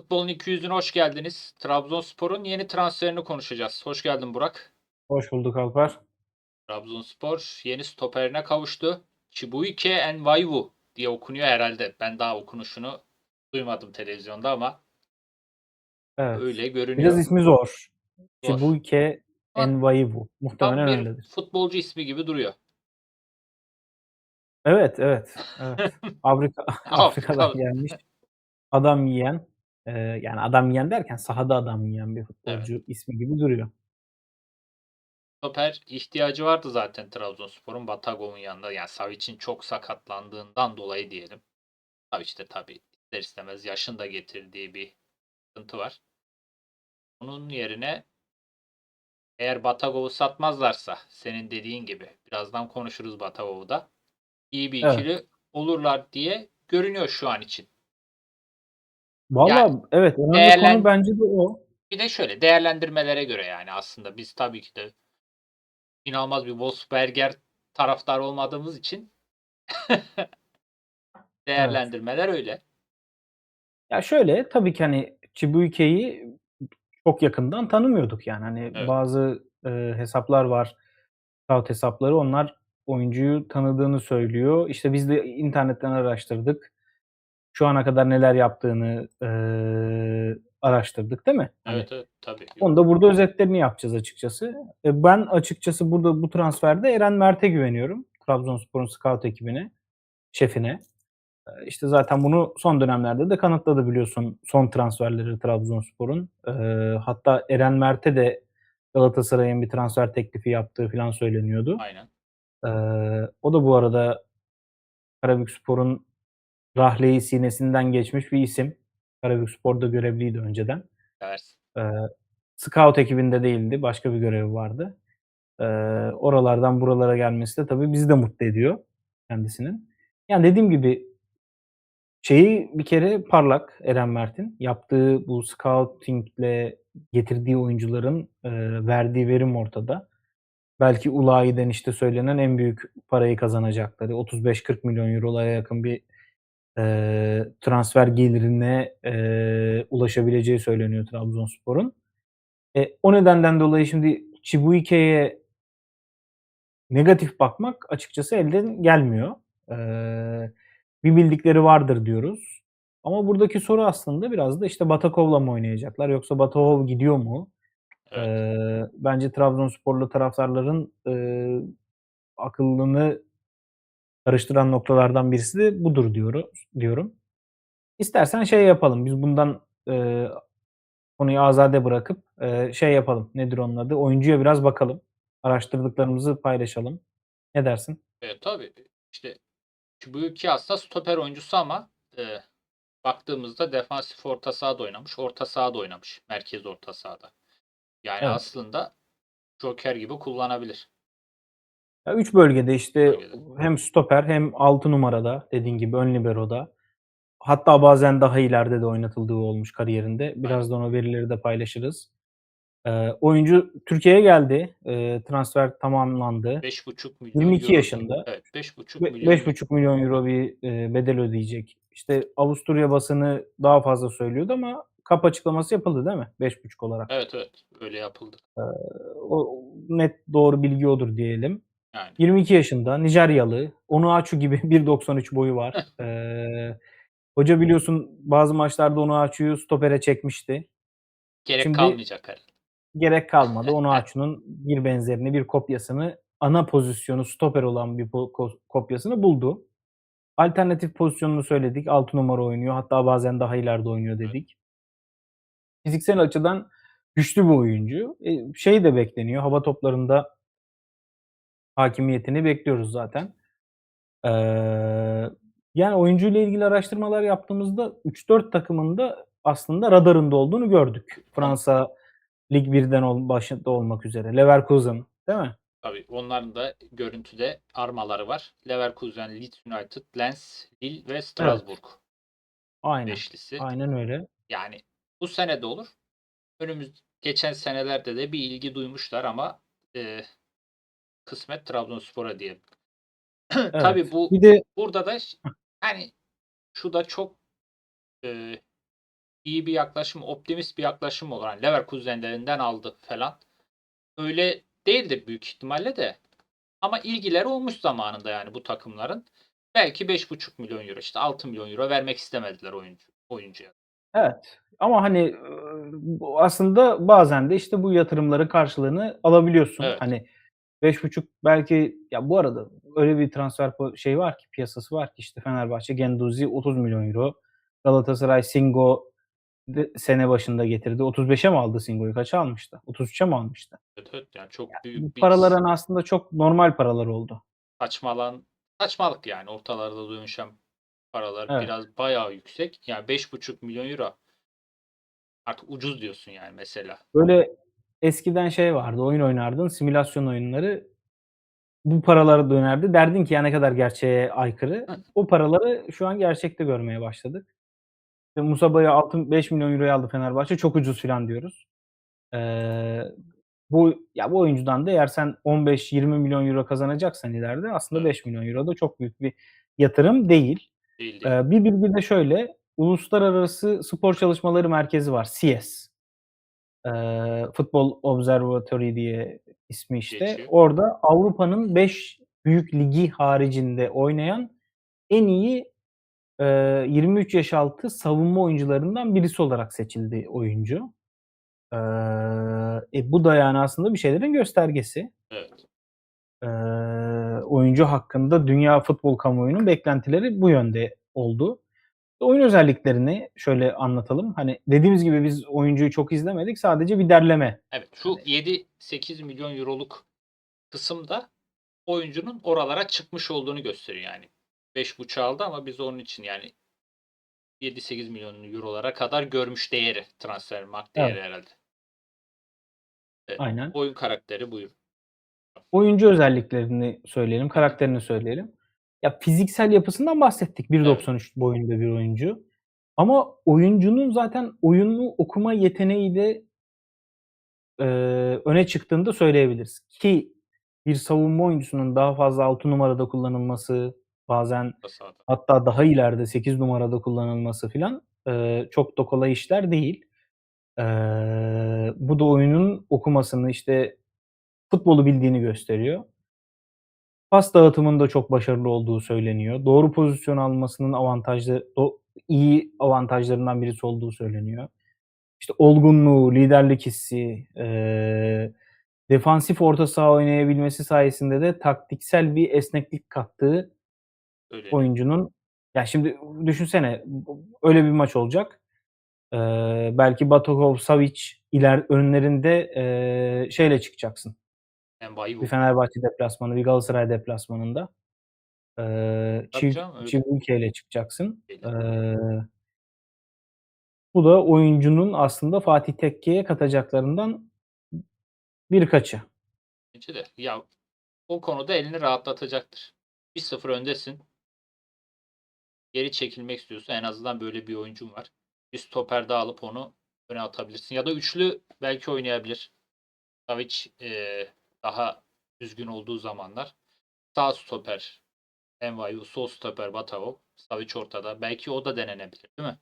Futbolun 200'üne hoş geldiniz. Trabzonspor'un yeni transferini konuşacağız. Hoş geldin Burak. Hoş bulduk Alper. Trabzonspor yeni stoperine kavuştu. Chibuike Envaiwu diye okunuyor herhalde. Ben daha okunuşunu duymadım televizyonda ama Evet. öyle görünüyor. Biraz ismi zor. Zor. Chibuike. Tam Muhtemelen bir öyledir. futbolcu ismi gibi duruyor. Evet, evet. evet. Afrika, Afrika'dan Afrika. gelmiş. Adam yiyen, yani adam yiyen derken sahada adam yiyen bir futbolcu ismi gibi duruyor. Stoper ihtiyacı vardı zaten Trabzonspor'un Batagov'un yanında. Yani Savic'in çok sakatlandığından dolayı diyelim. Savic de tabii ister istemez yaşın da getirdiği bir sıkıntı var. Onun yerine eğer Batagov'u satmazlarsa senin dediğin gibi birazdan konuşuruz Batagov'u da iyi bir Evet. ikili olurlar diye görünüyor şu an için. Vallahi Yani evet önemli değerlen- konu bence de o. Bir de şöyle değerlendirmelere göre yani aslında biz tabii ki de inanılmaz bir Wolfsberger taraftar olmadığımız için değerlendirmeler öyle. Ya şöyle tabii ki hani Chibuike'yi çok yakından tanımıyorduk yani. Hani Evet. bazı e, hesaplar var. Scout hesapları onlar oyuncuyu tanıdığını söylüyor. İşte biz de internetten araştırdık. Şu ana kadar neler yaptığını e, araştırdık değil mi? Evet evet tabii. onu da burada özetlerini yapacağız açıkçası. E, ben açıkçası burada bu transferde Eren Mert'e güveniyorum. Trabzonspor'un scout ekibine, şefine. E, İşte zaten bunu son dönemlerde de kanıtladı biliyorsun son transferleri Trabzonspor'un. E, hatta Eren Mert'e de Galatasaray'ın bir transfer teklifi yaptığı falan söyleniyordu. Aynen. E, o da bu arada Karabükspor'un rahleyi sinesinden geçmiş bir isim. Karabükspor'da görevliydi önceden. Seversin. E, scout ekibinde değildi. Başka bir görevi vardı. E, oralardan buralara gelmesi de tabii bizi de mutlu ediyor kendisinin. Yani dediğim gibi şeyi bir kere parlak Eren Mert'in. Yaptığı bu scoutingle getirdiği oyuncuların e, verdiği verim ortada. Belki Ulayi'den işte söylenen en büyük parayı kazanacakları 35-40 milyon eurolara yakın bir e, transfer gelirine e, ulaşabileceği söyleniyor Trabzonspor'un. E, o nedenden dolayı şimdi Chibuike'ye negatif bakmak açıkçası elden gelmiyor. Eee, bir bildikleri vardır diyoruz. Ama buradaki soru aslında biraz da işte Batakov'la mı oynayacaklar yoksa Batakov gidiyor mu? Evet. Eee, bence Trabzonsporlu taraftarların eee, akıllını karıştıran noktalardan birisi de budur diyoruz, diyorum. İstersen şey yapalım. Biz bundan eee, konuyu azade bırakıp eee, şey yapalım. Nedir onun adı? Oyuncuya biraz bakalım. Araştırdıklarımızı paylaşalım. Ne dersin? E, tabii işte bu aslında stoper oyuncusu ama e, baktığımızda defansif orta sahada oynamış, orta sahada oynamış, merkez orta sahada. Yani Evet. aslında Joker gibi kullanabilir. Ya 3 bölgede işte Bölgede. hem stoper hem 6 numarada dediğin gibi ön libero'da. Hatta bazen daha ileride de oynatıldığı olmuş kariyerinde. Birazdan o verileri de paylaşırız. Eee, oyuncu Türkiye'ye geldi. Eee, transfer tamamlandı. 5,5 milyon 22 euro. yaşında. Evet 5,5 Ve milyon. 5,5 milyon euro bir e, bedel ödeyecek. İşte Avusturya basını daha fazla söylüyordu ama kap açıklaması yapıldı değil mi? 5,5 olarak. Evet evet öyle yapıldı. O net doğru bilgi odur diyelim. Yani 22 yaşında Nijeryalı. Onuachu gibi 1.93 boyu var. Ee, hoca biliyorsun bazı maçlarda Onuachu'yu stopere çekmişti. gerek Şimdi- kalmayacak herhalde. Gerek kalmadı. Onuachu'nun bir benzerini, bir kopyasını ana pozisyonu stoper olan bir kopyasını buldu. Alternatif pozisyonunu söyledik. 6 numara oynuyor. Hatta bazen daha ileride oynuyor dedik. Fiziksel açıdan güçlü bir oyuncu. E, şey de bekleniyor. Hava toplarında hakimiyetini bekliyoruz zaten. Ee, yani oyuncuyla ilgili araştırmalar yaptığımızda 3-4 takımın da aslında radarında olduğunu gördük. Fransa Lig 1'den ol, başında olmak üzere. Leverkusen değil mi? Tabii onların da görüntüde armaları var. Leverkusen, Leeds United, Lens, Lille ve Strasbourg Aynen. beşlisi. Aynen öyle. Yani bu sene de olur. Önümüz geçen senelerde de bir ilgi duymuşlar ama e, kısmet Trabzonspor'a diyelim. Tabii Evet. bu Bir de burada da hani şu da çok e, iyi bir yaklaşım, optimist bir yaklaşım olur. Hani Leverkusen'lerinden aldı falan. Öyle değildir büyük ihtimalle de. Ama ilgileri olmuş zamanında yani bu takımların. Belki 5,5 milyon euro işte 6 milyon euro vermek istemediler oyuncu oyuncuya. Evet. Ama hani bu aslında bazen de işte bu yatırımların karşılığını alabiliyorsun. Evet. Hani 5,5 belki ya bu arada öyle bir transfer şey var ki piyasası var ki işte Fenerbahçe Genduzi 30 milyon euro. Galatasaray Singo de- sene başında getirdi. 35'e mi aldı Singo'yu? Kaça almıştı? 33'e mi almıştı? Evet, evet yani çok Bu büyük bir paraların aslında çok normal paralar oldu. saçmalan saçmalık yani ortalarda dönüşen paralar Evet. biraz bayağı yüksek. Yani 5,5 milyon euro artık ucuz diyorsun yani mesela. Böyle eskiden şey vardı, oyun oynardın, simülasyon oyunları. Bu paralara dönerdi. Derdin ki ya ne kadar gerçeğe aykırı. O paraları şu an gerçekte görmeye başladık. İşte Musaba'yı 6 5 milyon euroya aldı Fenerbahçe. Çok ucuz filan diyoruz. Eee, bu ya bu oyuncudan da eğer sen 15-20 milyon euro kazanacaksan ileride aslında Evet. 5 milyon euro da çok büyük bir yatırım değil. Değil değil. Eee, bir bilgi de şöyle. Uluslararası Spor Çalışmaları Merkezi var. CS. Eee, Football Observatory diye ismi işte. Geçiyor. Orada Avrupa'nın 5 büyük ligi haricinde oynayan en iyi eee, 23 yaş altı savunma oyuncularından birisi olarak seçildi oyuncu. Eee, e, bu da yani aslında bir şeylerin göstergesi. Evet. Eee, oyuncu hakkında dünya futbol kamuoyunun beklentileri bu yönde oldu. Oyun özelliklerini şöyle anlatalım. Hani dediğimiz gibi biz oyuncuyu çok izlemedik. Sadece bir derleme. Evet şu Hani 7-8 milyon euroluk kısımda oyuncunun oralara çıkmış olduğunu gösteriyor yani. 5,5 aldı ama biz onun için yani 7-8 milyon eurolara kadar görmüş değeri transfer mark değeri Evet. herhalde. Evet. Aynen. Oyun karakteri buyur. Oyuncu özelliklerini söyleyelim, karakterini söyleyelim. Ya fiziksel yapısından bahsettik. 1.93 boyunda bir oyuncu. Ama oyuncunun zaten oyunu okuma yeteneği de eee, öne çıktığını da söyleyebiliriz. Ki bir savunma oyuncusunun daha fazla 6 numarada kullanılması, bazen hatta daha ileride 8 numarada kullanılması filan eee, çok da kolay işler değil. Eee, bu da oyunun okumasını işte futbolu bildiğini gösteriyor. Pas dağıtımında çok başarılı olduğu söyleniyor. Doğru pozisyon almasının avantajlı, iyi avantajlarından birisi olduğu söyleniyor. İşte olgunluğu, liderlik hissi, eee, defansif orta saha oynayabilmesi sayesinde de taktiksel bir esneklik kattığı Öyle. oyuncunun ya şimdi düşünsene öyle bir maç olacak. Eee, belki Batakov, Savic iler önlerinde eee, şeyle çıkacaksın. Envai Bir bu. Fenerbahçe deplasmanı, bir Galatasaray deplasmanında. Tabii Çiv canım. Çivuike'yle çıkacaksın. Eee bu da oyuncunun aslında Fatih Tekke'ye katacaklarından birkaçı. Bence de. Ya o konuda elini rahatlatacaktır. 1-0 öndesin. Geri çekilmek istiyorsa en azından böyle bir oyuncun var. Bir stoper daha alıp onu öne atabilirsin. Ya da üçlü belki oynayabilir. Savic eee, daha düzgün olduğu zamanlar. Sağ stoper Envayu, sol stoper Batavov, Savic ortada. Belki o da denenebilir değil mi?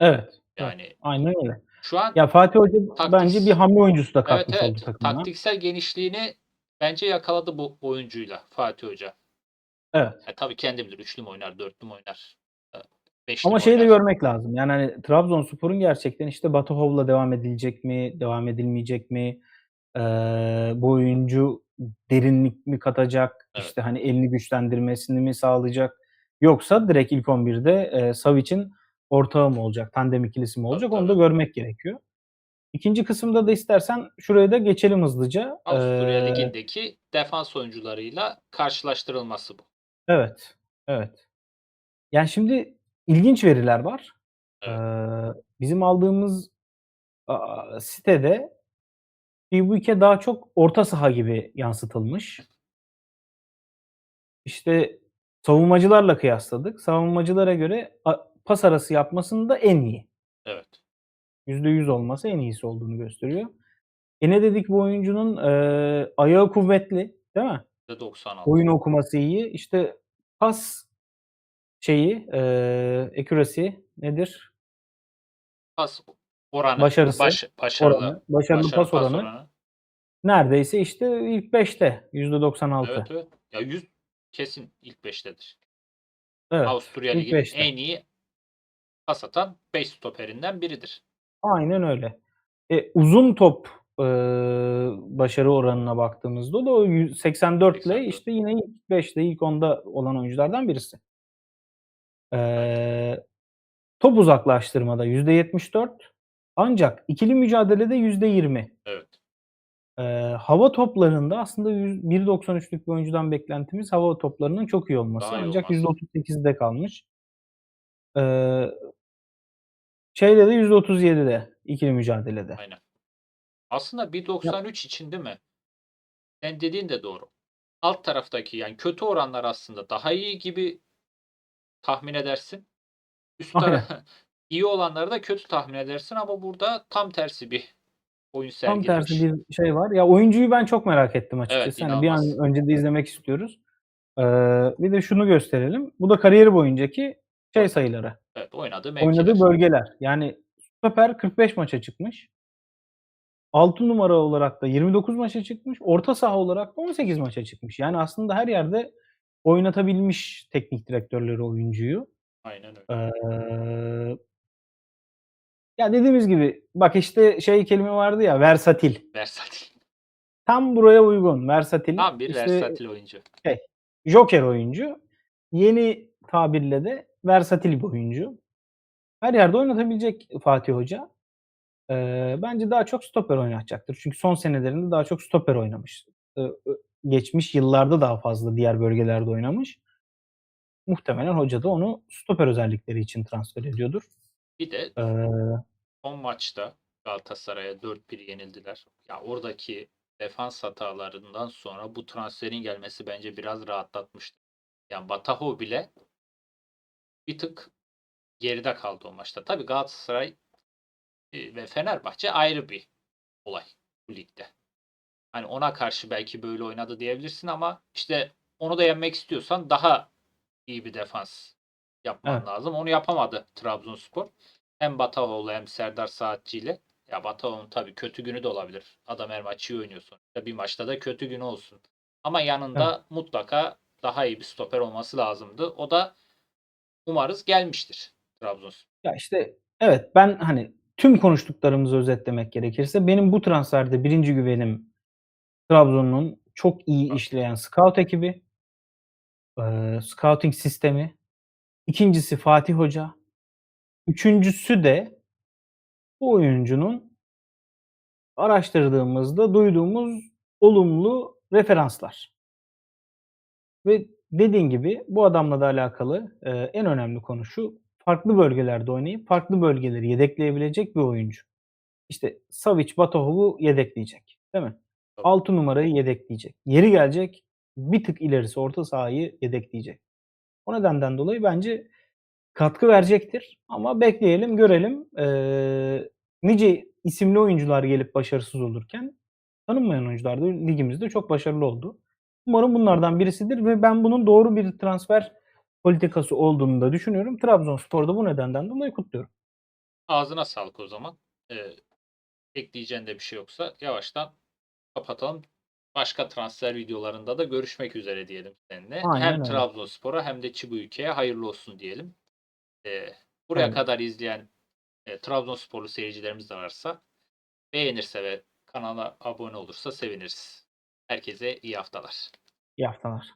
Evet. evet. Yani Aynen öyle. şu an Ya Fatih Hoca Taktis- bence bir hamle oyuncusu da evet katmış oldu evet takımına. taktiksel genişliğini bence yakaladı bu oyuncuyla Fatih Hoca. Evet. E, tabii kendi bilir. Üçlü mü oynar, dörtlü mü oynar, e, beşli Ama şeyi de görmek lazım. Yani hani Trabzonspor'un gerçekten işte Batahov'la devam edilecek mi, devam edilmeyecek mi? Eee, bu oyuncu derinlik mi katacak? Evet. İşte hani elini güçlendirmesini mi sağlayacak? Yoksa direkt ilk 11'de eee, Savic'in ortağı mı olacak? Tandem ikilisi mi olacak? Tabii, Onu da görmek gerekiyor. İkinci kısımda da istersen şuraya da geçelim hızlıca. Avusturya Eee, Ligi'ndeki defans oyuncularıyla karşılaştırılması bu. evet, evet. Yani şimdi ilginç veriler var. Evet. Eee, bizim aldığımız aaa, sitede Çivuike daha çok orta saha gibi yansıtılmış. İşte savunmacılarla kıyasladık. Savunmacılara göre pas arası yapmasında en iyi. Evet. %100 olması en iyisi olduğunu gösteriyor. E ne dedik bu oyuncunun? Eee, ayağı kuvvetli, değil mi? %96. Oyun okuması iyi. İşte pas şeyi, eee, accuracy nedir? pas oranı, Başarısı, baş, başarılı, oranı, başarılı başarılı pas oranı neredeyse işte ilk 5'te %96. Evet evet. Ya 100 kesin ilk 5'tedir. Evet. Avusturya Ligi'nin en iyi pas atan 5 stoperinden biridir. Aynen öyle. E, uzun top e, başarı oranına baktığımızda da o 84 ile 84. işte yine ilk 5'te ilk 10'da olan oyunculardan birisi. E, top uzaklaştırmada %74 ancak ikili mücadelede %20. Evet. E, hava toplarında aslında 100 1.93'lük bir oyuncudan beklentimiz hava toplarının çok iyi olması. Daha iyi ancak olması. %38'de kalmış. E, şeyde de %37'de ikili mücadelede. Aynen. Aslında 1.93 için değil mi? Sen dediğin de doğru. Alt taraftaki yani kötü oranlar aslında daha iyi gibi tahmin edersin. Üst Aynen. iyi olanları da kötü tahmin edersin ama burada tam tersi bir oyun Tam sergilemiş. tersi bir şey var. Ya oyuncuyu ben çok merak ettim Evet, açıkçası. hani bir an önce de izlemek istiyoruz. Ee, bir de şunu gösterelim. Bu da kariyeri boyuncaki şey sayıları. Evet, oynadığı Oynadığı mevkiler. bölgeler. Yani stoper 45 maça çıkmış. 6 numara olarak da 29 maça çıkmış. Orta saha olarak da 18 maça çıkmış. Yani aslında her yerde oynatabilmiş teknik direktörleri oyuncuyu. Aynen öyle. Ee, ya dediğimiz gibi bak işte şey kelime vardı ya versatil. Versatil. Tam buraya uygun. Versatil. Tam bir işte versatil oyuncu. Joker oyuncu. Yeni tabirle de versatil bir oyuncu. Her yerde oynatabilecek Fatih Hoca. Ee, bence daha çok stoper oynatacaktır. Çünkü son senelerinde daha çok stoper oynamış. Ee, geçmiş yıllarda daha fazla diğer bölgelerde oynamış. Muhtemelen hoca da onu stoper özellikleri için transfer ediyordur. Bir de Ee, son maçta Galatasaray'a 4-1 yenildiler. Ya oradaki defans hatalarından sonra bu transferin gelmesi bence biraz rahatlatmıştı. Yani Bataho bile bir tık geride kaldı o maçta. Tabii Galatasaray e, ve Fenerbahçe ayrı bir olay bu ligde. Hani ona karşı belki böyle oynadı diyebilirsin ama işte onu da yenmek istiyorsan daha iyi bir defans yapman Evet. lazım. Onu yapamadı Trabzonspor. Hem Batahoğlu hem Serdar Saatçi ile. Ya Batahoğlu'nun tabii kötü günü de olabilir. Adam her maç iyi oynuyor sonuçta. Bir maçta da kötü günü olsun. Ama yanında mutlaka daha iyi bir stoper olması lazımdı. O da umarız gelmiştir Trabzonspor. Ya işte evet ben hani tüm konuştuklarımızı özetlemek gerekirse benim bu transferde birinci güvenim Trabzon'un çok iyi Evet. işleyen scout ekibi, scouting sistemi. İkincisi Fatih Hoca. Üçüncüsü de bu oyuncunun araştırdığımızda duyduğumuz olumlu referanslar. Ve dediğin gibi bu adamla da alakalı eee, en önemli konu şu. Farklı bölgelerde oynayıp farklı bölgeleri yedekleyebilecek bir oyuncu. İşte Savic, Batahov'u yedekleyecek. Değil mi? Tabii. 6 numarayı yedekleyecek. Yeri gelecek bir tık ilerisi orta sahayı yedekleyecek. O nedenden dolayı bence katkı verecektir. Ama bekleyelim, görelim. Eee, nice isimli oyuncular gelip başarısız olurken tanınmayan oyuncular da ligimizde çok başarılı oldu. Umarım bunlardan birisidir ve ben bunun doğru bir transfer politikası olduğunu da düşünüyorum. Trabzonspor da bu nedenden dolayı kutluyorum. Ağzına sağlık o zaman. Ee, ekleyeceğin de bir şey yoksa yavaştan kapatalım. Başka transfer videolarında da görüşmek üzere diyelim seninle. Aynen hem öyle. Trabzonspor'a hem de Çibuyuke'ye hayırlı olsun diyelim. Ee, buraya Aynen. kadar izleyen e, Trabzonsporlu seyircilerimiz de varsa beğenirse ve kanala abone olursa seviniriz. Herkese iyi haftalar. İyi haftalar.